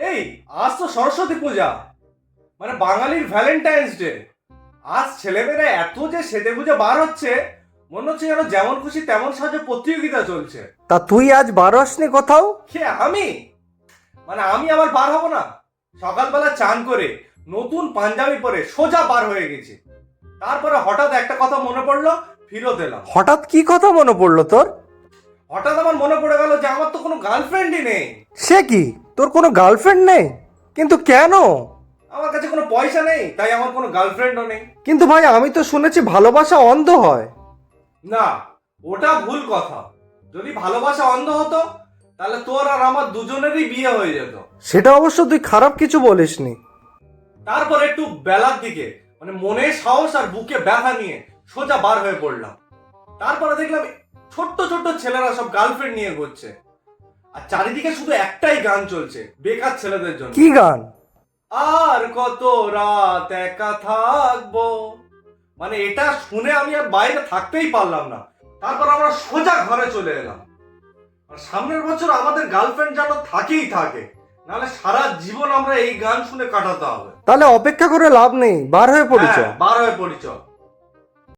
এই আজ তো সরস্বতী পূজা। মানে বাঙালির ভ্যালেন্টাইন্স ডে আজ ছেলেমেয়েরা এত যে সেজে গুজে বার হচ্ছে মনে হচ্ছে যেন যেমন খুশি তেমন সাজে প্রতিযোগিতা চলছে। তা তুই আজ বার হসনি কোথাও? কে আমি? মানে আমি আবার বার হব না? সকালবেলা চান করে নতুন পাঞ্জাবি পরে সোজা বার হয়ে গেছি। তারপরে হঠাৎ একটা কথা মনে পড়ল ফিরত এলাম। হঠাৎ কি কথা মনে পড়ল তোর? হঠাৎ আমার মনে পড়ে গেল যে আমার তো কোনো গার্লফ্রেন্ডই নেই। সে কি? তোর কোনো গার্লফ্রেন্ড নেই? কিন্তু কেন? আমার কাছে কোনো পয়সা নেই তাই আমার কোনো গার্লফ্রেন্ডও নেই। কিন্তু ভাই আমি তো শুনেছি ভালোবাসা অন্ধ হয়। না ওটা ভুল কথা। যদি ভালোবাসা অন্ধ হতো তাহলে তোর আর আমার দুজনেরই বিয়ে হয়ে যেত। সেটা অবশ্য তুই খারাপ কিছু বলিসনি। তারপর একটু বেলার দিকে মানে মনে সাহস আর বুকে ব্যথা নিয়ে সোজা বার হয়ে পড়লাম। তারপরে দেখলাম ছোট্ট ছোট্ট ছেলেরা সব গার্লফ্রেন্ড নিয়ে ঘুরছে। আর চারিদিকে শুধু একটাই গান চলছে বেকার ছেলেদের জন্য। কি গান? আর কত রাত একা থাকব? মানে এটা শুনে আমি আর বাইরে থাকতেই পারলাম না। তারপর আমরা সোজা ঘরে চলে এলাম। আর সামনের বছর আমাদের গার্লফ্রেন্ড যেন থাকেই থাকে নাহলে সারা জীবন আমরা এই গান শুনে কাটাতে হবে। তাহলে অপেক্ষা করে লাভ নেই বার হয়ে পড়িছ। হ্যাঁ, বার হয়ে পরিচয়